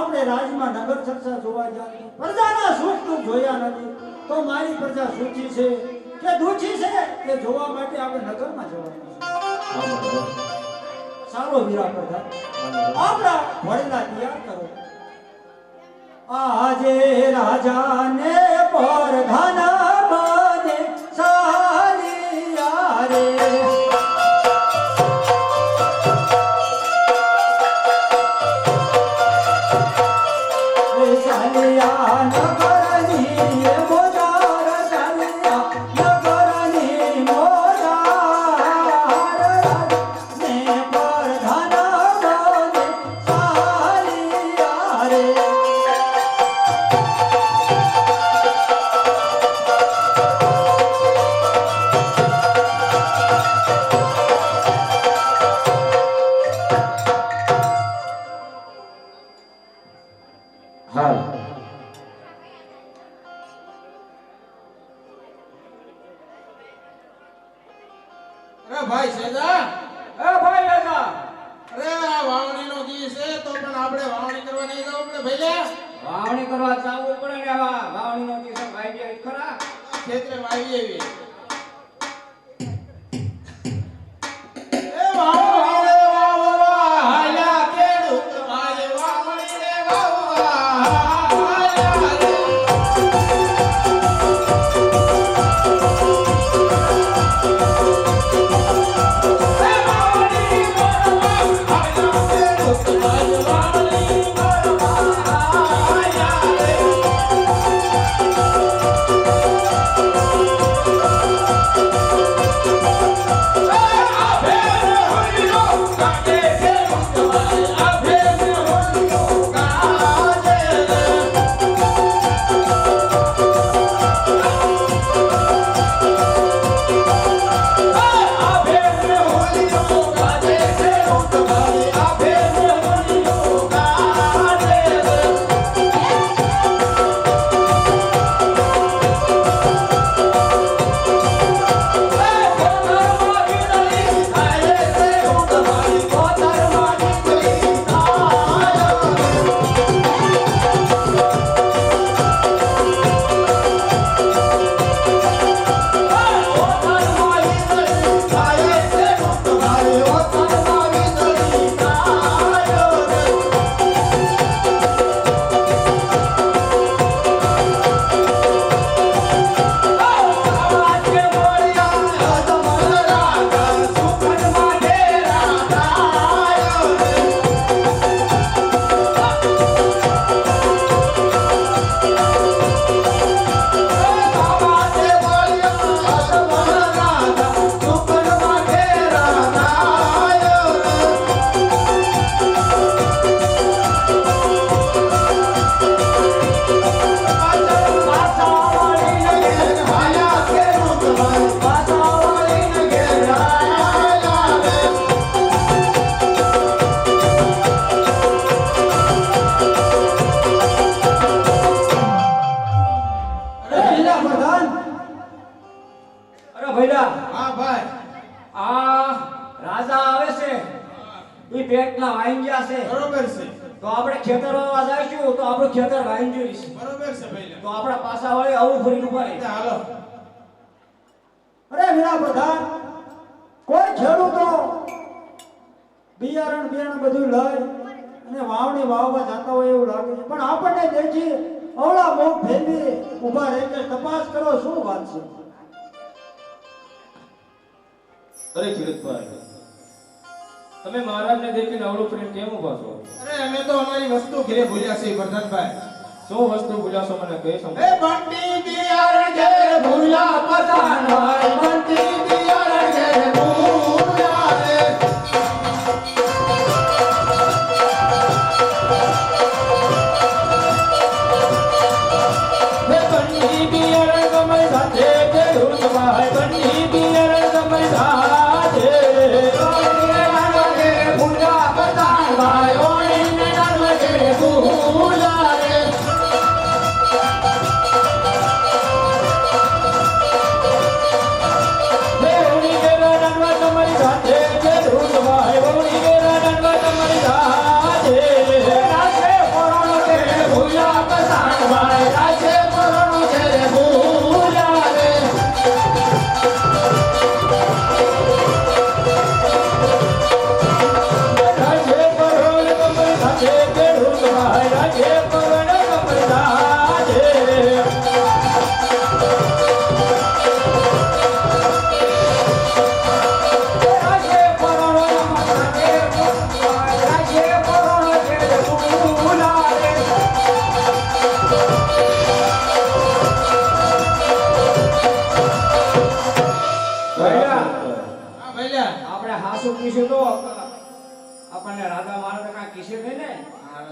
આપણે રાજમાં નગર ચર્ચા જોવા જાય પ્રજાના સુખ દુઃખ જોયા નથી તો મારી પ્રજા સુખી છે કે દુઃખી છે તે જોવા માટે આપણે નગરમાં જવાનું. ચાલો વીરા પ્રધાન આપણા વડલા તૈયાર કરો. આજે રાજાને પરધાના બને સાલિયા અરે ભાઈ સેજા? એ ભાઈ રાજા અરે આ વાવણીનો દિવસ છે તો પણ આપણે વાવણી કરવા નહીં જવું પડે ભઈલા. વાવણી કરવા જાવું પડે ને વાવણીનો દિવસ ભાઈ ગયા ખરા. ખેતરે વાવી એવી the light જઈશું તો આપણું ખેતર વાઈ બરોબર છે ભાઈ તો આપણા પાસા વાળી આવું ફરી ઊભા રહે. હાલો. અરે વીરા પ્રધાન કોઈ ખેડૂતો બિયારણ બિયારણ બધું લઈ અને વાવણી વાવવા જતા હોય એવું લાગે છે. પણ આપણને દેખી અવળા મોં ફેરવી ઊભા રહી કે તપાસ કરો શું વાત છે? અરે કિરીટભાઈ તમે મહારાજને દેખીને અવળું પ્રેમ કેમ ઊભા છો? અરે અમે તો અમારી વસ્તુ ઘરે ભૂલ્યા છે પ્રધાનભાઈ શું વસ્તુ ભૂલ્યા છો મને કહી શકો? એ બંટી બિયારણ ઘેર ભૂલ્યા પ્રધાન ભાઈ બંટી.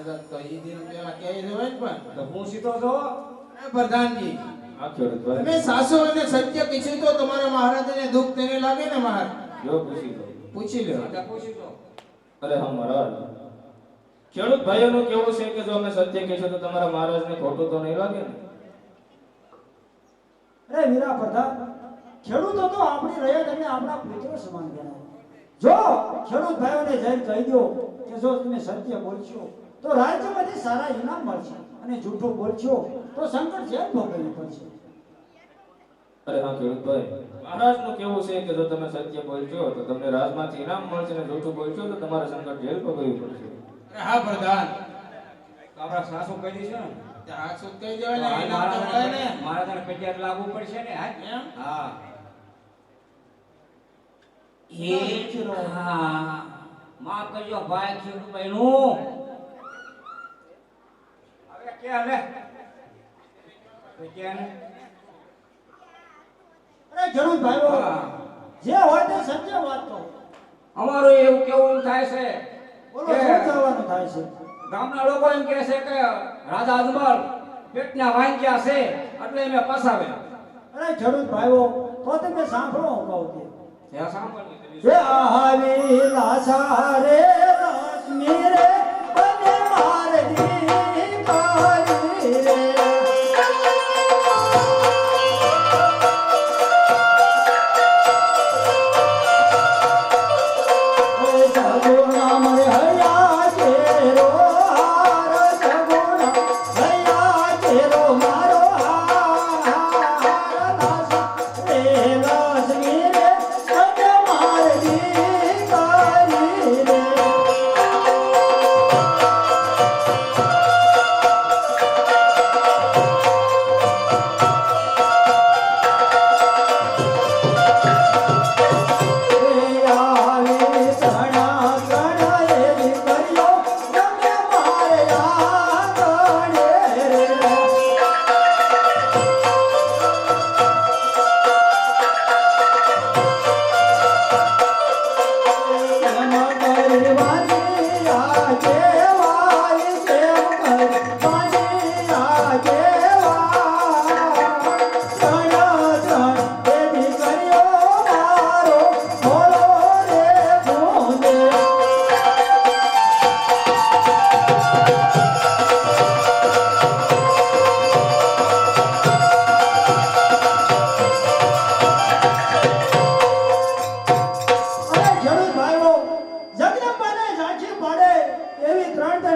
મહારાજા તો ઈ દિન પેલા કહી દેવાય ને પણ. તો હું સીધો છો એ પ્રધાનજી. તમે સાસુ અને સત્ય કીધું તો તમારા મહારાજાને દુઃખ તેને લાગે ને મહારાજ જો પૂછી લો. પૂછી લો. પૂછી તો અરે હા મહારાજ ખેડૂત ભાઈઓનું કેવું છે કે જો અમે સત્ય કહીશું તો તમારા મહારાજને ખોટું તો નહીં લાગે ને? અરે વીરા પ્રધાન ખેડૂતો તો આપણી રહ્યો અને આપણા પુત્ર સમાન ગણાય. જો ખેડૂત ભાઈઓને જઈને કહી દો કે જો તમે સત્ય બોલશો તો રાજ્યમાંથી સારા ઇનામ મળશે અને જૂઠું બોલશો તો સંકટ જેલ ભોગવવું પડશે. અરે હા ખેડૂતભાઈ મહારાજનું કેવું છે કે જો તમે સત્ય બોલશો તો તમને રાજમાંથી ઇનામ મળશે ને જૂઠું બોલશો તો તમારે સંકટ જેલ ભોગવવું પડશે. અરે હા પ્રધાન. આપણા સાસુ કહી દીધું ને કહી દેવાય ને ઇનામ તો મળે ને. મહારાજાને મહારાજાને ફરિયાદ પડશે ને હા? હા. એ હા માફ કરજો ભાઈ ખેડૂત ભાઈનું કે લે? કે ને અરે ખેડૂત ભાઈઓ જે હોય તે સત્ય વાત કહો અમારું એવું કેવું થાય છે બોલો શું કરવાનું થાય છે? ગામના લોકો એમ કહે છે કે રાજા અજમલ પેટના વાંગ્યા છે એટલે એમે પસાવ્યા અરે જરૂર ભાઈઓ તો તમે સાંભળો હું કહું સાંભળ્યું જે લાશા રે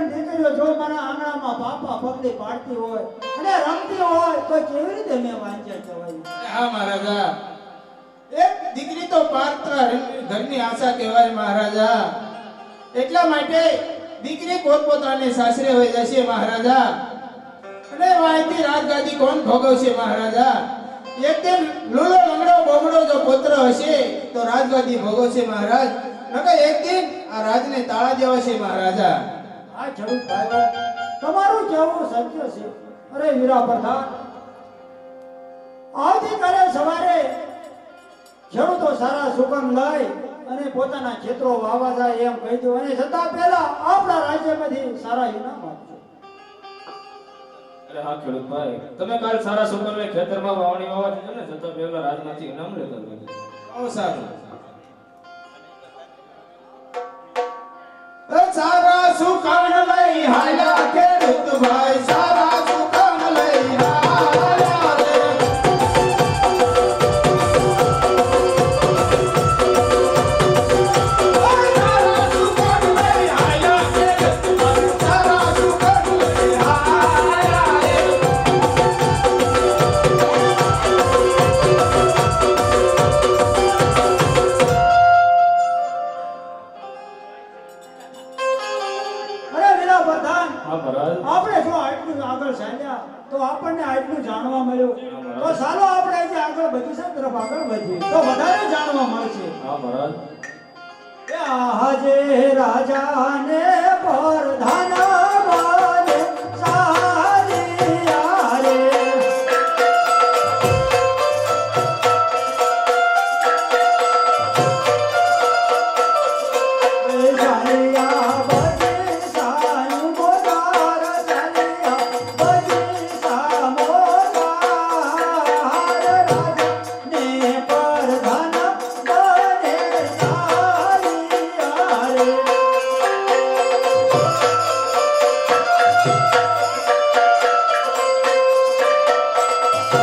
ત્રણ દીકરીઓ જો મારા આંગણામાં બાપા પગલી પાડતી હોય અને રમતી હોય, તો કેવી રીતે મેં વાંચ્યા કહેવાય? હા, મહારાજા. એક દીકરી તો પાત્ર ઘરની આશા કહેવાય, મહારાજા. એટલા માટે દીકરી પોતપોતાને સાસરે વહી જશે, મહારાજા. અને વાયતી રાજગાદી કોણ ભોગવશે, મહારાજા? એક દિન લૂલો, લંગડો બોમડો જો પુત્ર હશે, તો રાજગાદી ભોગવશે, મહારાજ. નકર એક દિન આ રાજને તાળા દેવાશે, મહારાજા. આ જરૂર ભાઈઓ તમારું કેવું સત્ય છે. અરે વીરા પ્રધાન આવતીકાલે સવારે ખેડૂતો સારા સુગમ લઈ અને પોતાના ખેતરો વાવા જાય એમ કહી દો અને છતાં પહેલા આપણા રાજ્યમાંથી સારા ઇનામ આપજો. અરે હા ખેડૂતભાઈ તમે કાલ સારા સુગમ ખેતરમાં વાવણી વાવા જજો ને છતાં પહેલા રાજમાંથી ઇનામ લેતા જજો. સારું.